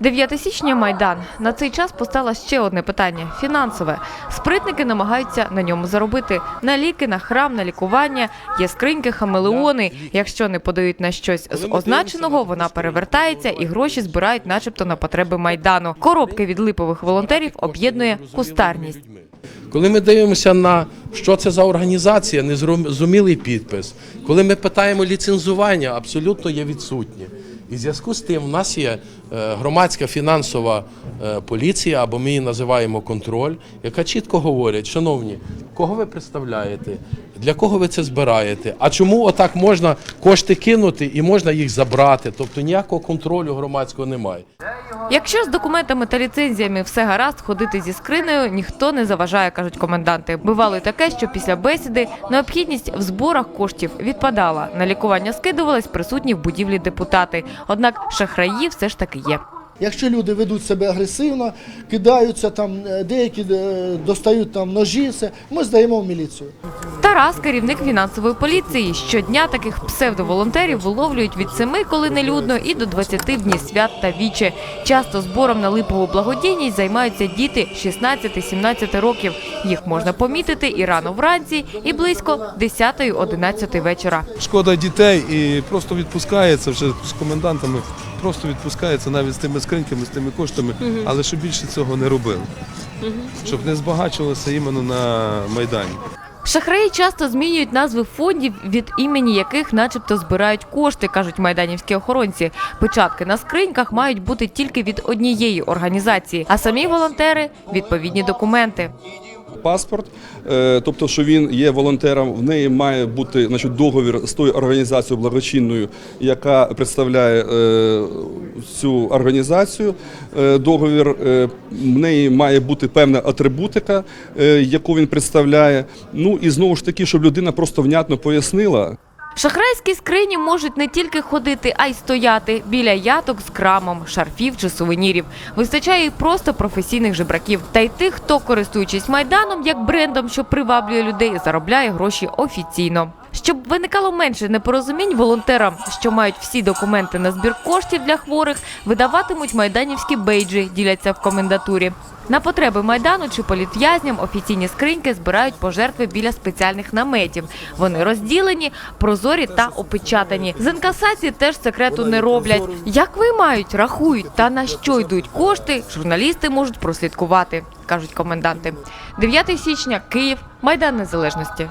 9 січня Майдан. На цей час постало ще одне питання фінансове. Спритники намагаються на ньому заробити на ліки, на храм, на лікування. Є скриньки, хамелеони. Якщо не подають на щось з означеного, вона перевертається і гроші збирають, начебто, на потреби майдану. Коробки від липових волонтерів об'єднує кустарність. Коли ми дивимося на що це за організація, незрозумілий підпис. Коли ми питаємо ліцензування, абсолютно є відсутнє. І в зв'язку з тим в нас є е, громадська фінансова е, поліція, або ми її називаємо контроль, яка чітко говорить, шановні, кого ви представляєте, для кого ви це збираєте, а чому отак можна кошти кинути і можна їх забрати? Тобто ніякого контролю громадського немає. Якщо з документами та ліцензіями все гаразд, ходити зі скринею ніхто не заважає, кажуть коменданти. Бувало й таке, що після бесіди необхідність в зборах коштів відпадала. На лікування скидувались присутні в будівлі депутати. Однак шахраї все ж таки є. Якщо люди ведуть себе агресивно, кидаються там, е, деякі е, достають там ножі, все, ми здаємо в міліцію. Тарас, керівник фінансової поліції. Щодня таких псевдоволонтерів виловлюють від 7, коли не людно, і до 20 в дні свят та віче. Часто збором на липову благодійність займаються діти 16-17 років. Їх можна помітити і рано вранці, і близько 10-11 вечора. Шкода дітей і просто відпускається вже з комендантами, просто відпускається навіть з тими скриньками, з тими коштами, але щоб більше цього не робили. Щоб не збагачувалося іменно на Майдані. Шахраї часто змінюють назви фондів, від імені яких начебто збирають кошти, кажуть майданівські охоронці. Печатки на скриньках мають бути тільки від однієї організації, а самі волонтери відповідні документи. Паспорт, е, тобто, що він є волонтером, в неї має бути значить, договір з тою організацією благочинною, яка представляє е, цю організацію. Е, Договір в неї має бути певна атрибутика, яку він представляє. Ну і знову ж таки, щоб людина просто внятно пояснила. Шахрайські скрині можуть не тільки ходити, а й стояти біля яток з крамом, шарфів чи сувенірів. Вистачає і просто професійних жебраків. Та й тих, хто, користуючись майданом як брендом, що приваблює людей, заробляє гроші офіційно. Щоб виникало менше непорозумінь, волонтерам, що мають всі документи на збір коштів для хворих, видаватимуть майданівські бейджі, діляться в комендатурі. На потреби майдану чи політв'язням офіційні скриньки збирають пожертви біля спеціальних наметів. Вони розділені, прозорі та опечатані. З інкасації теж секрету не роблять. Як виймають, рахують та на що йдуть кошти, журналісти можуть прослідкувати, кажуть коменданти. 9 січня, Київ, Майдан Незалежності.